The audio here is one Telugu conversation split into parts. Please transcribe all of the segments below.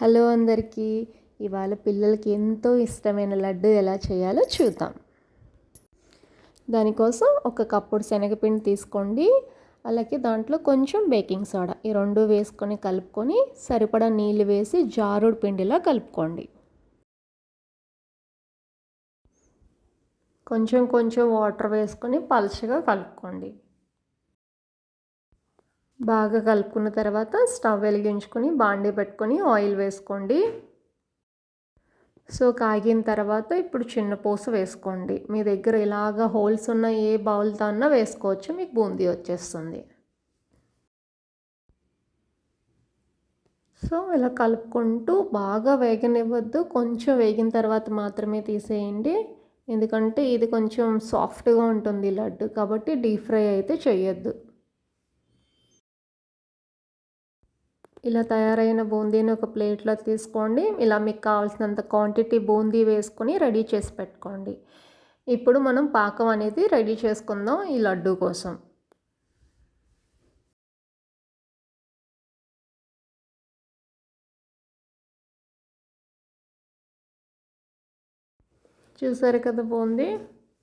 హలో అందరికీ. ఇవాళ పిల్లలకి ఎంతో ఇష్టమైన లడ్డు ఎలా చేయాలో చూద్దాం. దానికోసం ఒక కప్పుడు శనగపిండి తీసుకోండి. అలాగే దాంట్లో కొంచెం బేకింగ్ సోడా ఈ రెండు వేసుకొని కలుపుకొని సరిపడా నీళ్ళు వేసి జారుడు పిండిలా కలుపుకోండి. కొంచెం కొంచెం వాటర్ వేసుకొని పలుచగా కలుపుకోండి. బాగా కలుపుకున్న తర్వాత స్టవ్ వెలిగించుకొని బాండీ పెట్టుకొని ఆయిల్ వేసుకోండి. సో కాగిన తర్వాత ఇప్పుడు చిన్న పూస వేసుకోండి. మీ దగ్గర ఇలాగ హోల్స్ ఉన్న ఏ బౌల్తో అన్నా వేసుకోవచ్చు మీకు బూందీ వచ్చేస్తుంది. సో ఇలా కలుపుకుంటూ బాగా వేగనివ్వద్దు. కొంచెం వేగిన తర్వాత మాత్రమే తీసేయండి. ఎందుకంటే ఇది కొంచెం సాఫ్ట్గా ఉంటుంది లడ్డు కాబట్టి డీప్ ఫ్రై అయితే చేయొద్దు ఇలా తయారైన బూందీని ఒక ప్లేట్లో తీసుకోండి. ఇలా మీకు కావాల్సినంత క్వాంటిటీ బూందీ వేసుకొని రెడీ చేసి పెట్టుకోండి. ఇప్పుడు మనం పాకం అనేది రెడీ చేసుకుందాం ఈ లడ్డు కోసం. చూసారు కదా బూందీ?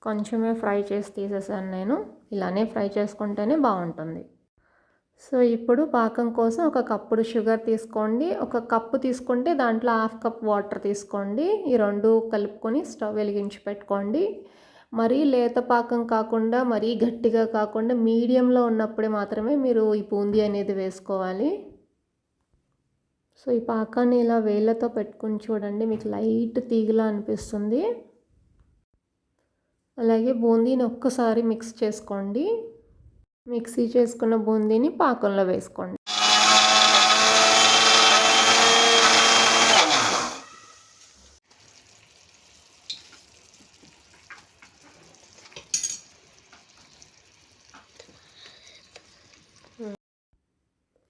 కొంచెమే ఫ్రై చేసి తీసేసాను నేను. ఇలానే ఫ్రై చేసుకుంటేనే బాగుంటుంది. సో ఇప్పుడు పాకం కోసం ఒక కప్పుడు షుగర్ తీసుకోండి. ఒక కప్పు తీసుకుంటే దాంట్లో హాఫ్ కప్ వాటర్ తీసుకోండి. ఈ రెండు కలుపుకొని స్టవ్ వెలిగించి పెట్టుకోండి. మరీ లేత పాకం కాకుండా మరీ గట్టిగా కాకుండా మీడియంలో ఉన్నప్పుడే మాత్రమే మీరు ఈ బూందీ అనేది వేసుకోవాలి. సో ఈ పాకాన్ని ఇలా వేళ్ళతో పెట్టుకుని చూడండి. మీకు లైట్ తీగలా అనిపిస్తుంది. అలాగే బూందీని ఒక్కసారి మిక్స్ చేసుకోండి. మిక్సీ చేసుకున్న బూందీని పాకంలో వేసుకోండి.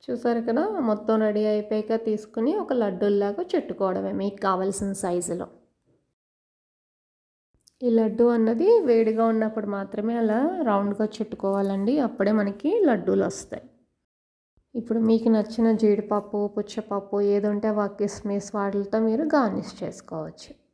చూసారు కదా? మొత్తం రెడీ అయిపోయాక తీసుకుని ఒక లడ్డూల్లాగా చుట్టుకోవడమే. మీకు కావాల్సిన సైజులో. ఈ లడ్డు అన్నది వేడిగా ఉన్నప్పుడు మాత్రమే అలా రౌండ్గా చుట్టుకోవాలండి. అప్పుడే మనకి లడ్డూలు వస్తాయి. ఇప్పుడు మీకు నచ్చిన జీడిపప్పు పుచ్చపప్పు ఏదుంటే వా కిస్మిస్ వాటితో మీరు గార్నిష్ చేసుకోవచ్చు.